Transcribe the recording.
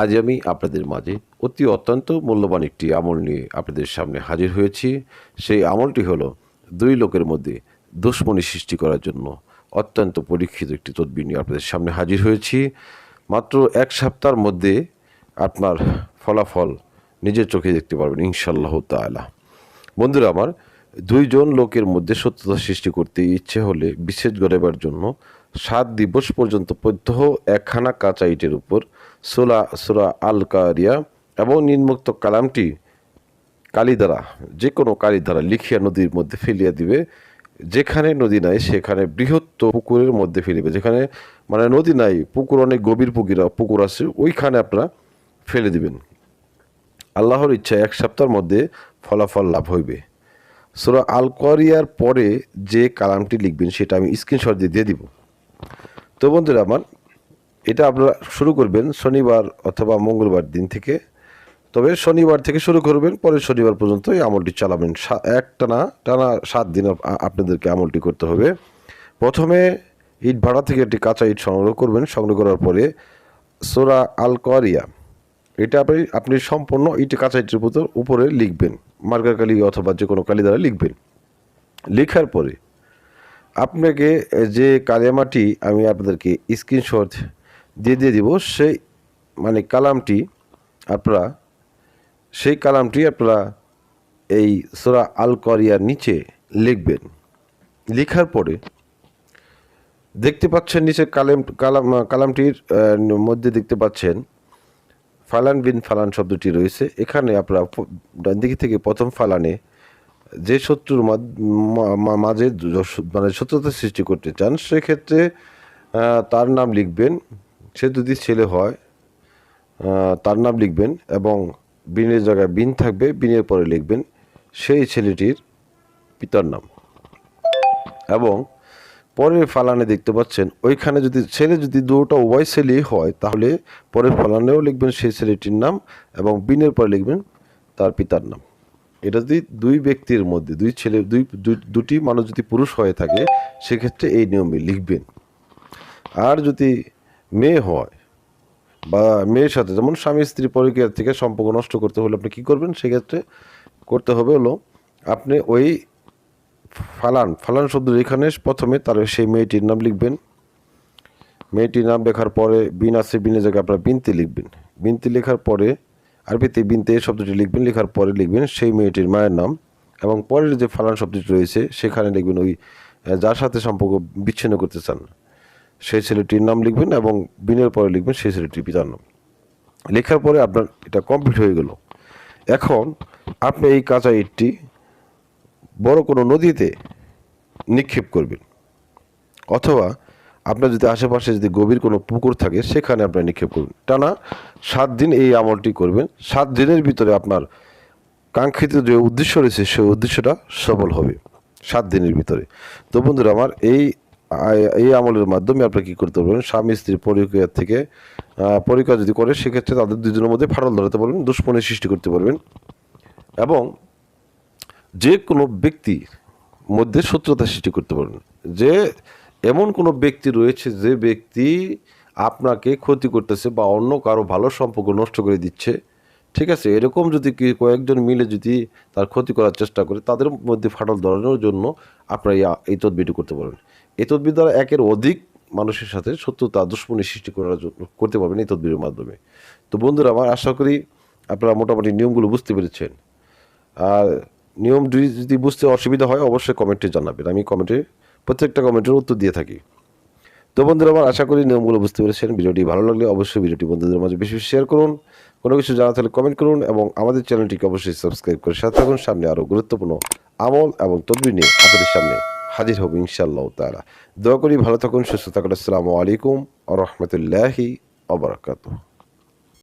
আজ আমি আপনাদের মাঝে অতি অত্যন্ত মূল্যবান একটি আমল নিয়ে আপনাদের সামনে হাজির হয়েছি। সেই আমলটি হলো দুই লোকের মধ্যে দুশ্মনী সৃষ্টি করার জন্য অত্যন্ত পরীক্ষিত একটি তদবির নিয়ে আপনাদের সামনে হাজির হয়েছি। মাত্র এক সপ্তাহের মধ্যে আপনার ফলাফল নিজের চোখে দেখতে পারবেন ইনশাল্লাহ তাআলা। বন্ধুরা আমার, দুইজন লোকের মধ্যে সত্যতা সৃষ্টি করতে ইচ্ছে হলে, বিশেষ গড়েবার জন্য সাত দিবস পর্যন্ত প্রত্যহ একখানা কাঁচা ইটের উপর সোলা, সোরা আল কারিয়া এবং নিম্নোক্ত কালামটি কালি দ্বারা যে কোনো কালি দ্বারা লিখিয়া নদীর মধ্যে ফেলিয়া দিবে। যেখানে নদী নাই, সেখানে বৃহৎ পুকুরের মধ্যে ফেলিবে। যেখানে মানে নদী নাই, পুকুর অনেক গভীর পুকুর পুকুর আছে, ওইখানে আপনারা ফেলে দিবেন। আল্লাহর ইচ্ছা এক সপ্তাহের মধ্যে ফলাফল লাভ হইবে। সুরা আল কোয়ারিয়ার পরে যে কালামটি লিখবেন, সেটা আমি স্ক্রিনশট দিয়ে দিয়ে দিব। তো বন্ধুরা আমার, এটা আপনারা শুরু করবেন শনিবার অথবা মঙ্গলবার দিন থেকে। তবে শনিবার থেকে শুরু করবেন, পরের শনিবার পর্যন্ত এই আমলটি চালাবেন। এক টানা টানা সাত দিন আপনাদেরকে আমলটি করতে হবে। প্রথমে ইট ভাড়া থেকে একটি কাঁচা ইট সংগ্রহ করবেন। সংগ্রহ করার পরে সোরা আল কোয়ারিয়া এটা আপনি আপনি সম্পূর্ণ ইটে কাঁচা ইটের উপরে লিখবেন। মার্কার কালি অথবা যে কোনো কালি দ্বারা লিখবেন। লেখার পরে আপনাকে যে কালিয়ামাটি আমি আপনাদেরকে স্ক্রিনশট দিয়ে দিয়ে দিব, সেই মানে কালামটি আপনারা, সেই কালামটি আপনারা এই সোরা আল করিয়ার নিচে লিখবেন। লেখার পরে দেখতে পাচ্ছেন নিচে কালাম কালাম, কালামটির মধ্যে দেখতে পাচ্ছেন ফালান বিন ফালান শব্দটি রয়েছে। এখানে আপনারা ডান দিকে থেকে প্রথম ফালানে যে শত্রুর মাঝে মানে শত্রুতা সৃষ্টি করতে চান, সেক্ষেত্রে তার নাম লিখবেন, সে যদি ছেলে হয় তার নাম লিখবেন এবং বিনের জায়গায় বিন থাকবে বিনের পরে লিখবেন, সেই ছেলেটির পিতার নাম। এবং পরের ফালানে দেখতে পাচ্ছেন, ওইখানে যদি ছেলে যদি দুটো উভয় ছেলেই হয়, তাহলে পরের ফালানেও লিখবেন সেই ছেলেটির নাম এবং বিনের পরে লিখবেন তার পিতার নাম। এটা যদি দুই ব্যক্তির মধ্যে, দুই ছেলে, দুই দুটি মানুষ যদি পুরুষ হয়ে থাকে, সেক্ষেত্রে এই নিয়মে লিখবেন। আর যদি মেয়ে হয় বা মেয়ের সাথে, যেমন স্বামী স্ত্রী পরিক্রিয়া থেকে সম্পর্ক নষ্ট করতে হলে আপনি কী করবেন? সেক্ষেত্রে করতে হবে হলো, আপনি ওই ফালান ফালান শব্দ এখানে প্রথমে তার সেই মেয়েটির নাম লিখবেন। মেয়েটির নাম লেখার পরে বিন আছে, বিনের জায়গায় আপনারা বিনতে লিখবেন। বিনতে লেখার পরে আরবিতে বিনতে শব্দটি লিখবেন, লেখার পরে লিখবেন সেই মেয়েটির মায়ের নাম এবং পরের যে ফালান শব্দটি রয়েছে, সেখানে লিখবেন ওই যার সাথে সম্পর্ক বিচ্ছিন্ন করতে চান, সেই ছেলেটির নাম লিখবেন এবং বিনের পরে লিখবেন সেই ছেলেটির পিতার নাম। লেখার পরে আপনার এটা কমপ্লিট হয়ে গেল। এখন আপনি এই কাঁচা ইটটি বড় কোনো নদীতে নিক্ষেপ করবেন, অথবা আপনার যদি আশেপাশে যদি গভীর কোনো পুকুর থাকে, সেখানে আপনার নিক্ষেপ করবেন টানা সাত দিন এই আমলটি করবেন। সাত দিনের ভিতরে আপনার কাঙ্ক্ষিত যে উদ্দেশ্য রয়েছে সেই উদ্দেশ্যটা সফল হবে। সাত দিনের ভিতরে। তো বন্ধুরা, আমার এই এই আমলের মাধ্যমে আপনারা কী করতে পারবেন? স্বামী স্ত্রীর পরিক্রিয়া থেকে পরিক্রিয়া যদি করে, সেক্ষেত্রে তাদের দুজনের মধ্যে ফাটল ধরাতে পারবেন দুষ্পণের সৃষ্টি করতে পারবেন। এবং যে কোনো ব্যক্তির মধ্যে শত্রুতা সৃষ্টি করতে পারবেন। যে এমন কোনো ব্যক্তি রয়েছে যে ব্যক্তি আপনাকে ক্ষতি করতেছে বা অন্য কারও ভালো সম্পর্ক নষ্ট করে দিচ্ছে, ঠিক আছে? এরকম যদি কয়েকজন মিলে যদি তার ক্ষতি করার চেষ্টা করে, তাদের মধ্যে ফাটল ধরানোর জন্য আপনারা এই- তদবিটি করতে পারবেন। এই তদবির দ্বারা একের অধিক মানুষের সাথে শত্রুতা, দুশ্মনী সৃষ্টি করার জন্য করতে পারবেন এই তদবিরের মাধ্যমে। তো বন্ধুরা, আমার আশা করি আপনারা মোটামুটি নিয়মগুলো বুঝতে পেরেছেন। আর নিয়ম যদি বুঝতে অসুবিধা হয়, অবশ্যই কমেন্টে জানাবেন। আমি কমেন্টে প্রত্যেকটা কমেন্টের উত্তর দিয়ে থাকি। তো বন্ধুরা, আমার আশা করি নিয়মগুলো বুঝতে পেরেছেন। ভিডিওটি ভালো লাগলে অবশ্যই ভিডিওটি বন্ধুদের মাঝে বেশি বেশি শেয়ার করুন। কোনো কিছু জানা থাকলে কমেন্ট করুন এবং আমাদের চ্যানেলটিকে অবশ্যই সাবস্ক্রাইব করে সাথে থাকুন। সামনে আরও গুরুত্বপূর্ণ আমল এবং তদবির নিয়ে আপনাদের সামনে হাজির হব ইনশাআল্লাহ তারা দোয়া করি ভালো থাকুন, সুস্থ থাকুন। আসসালামু আলাইকুম রহমতুল্লাহি আবরাকাতুহ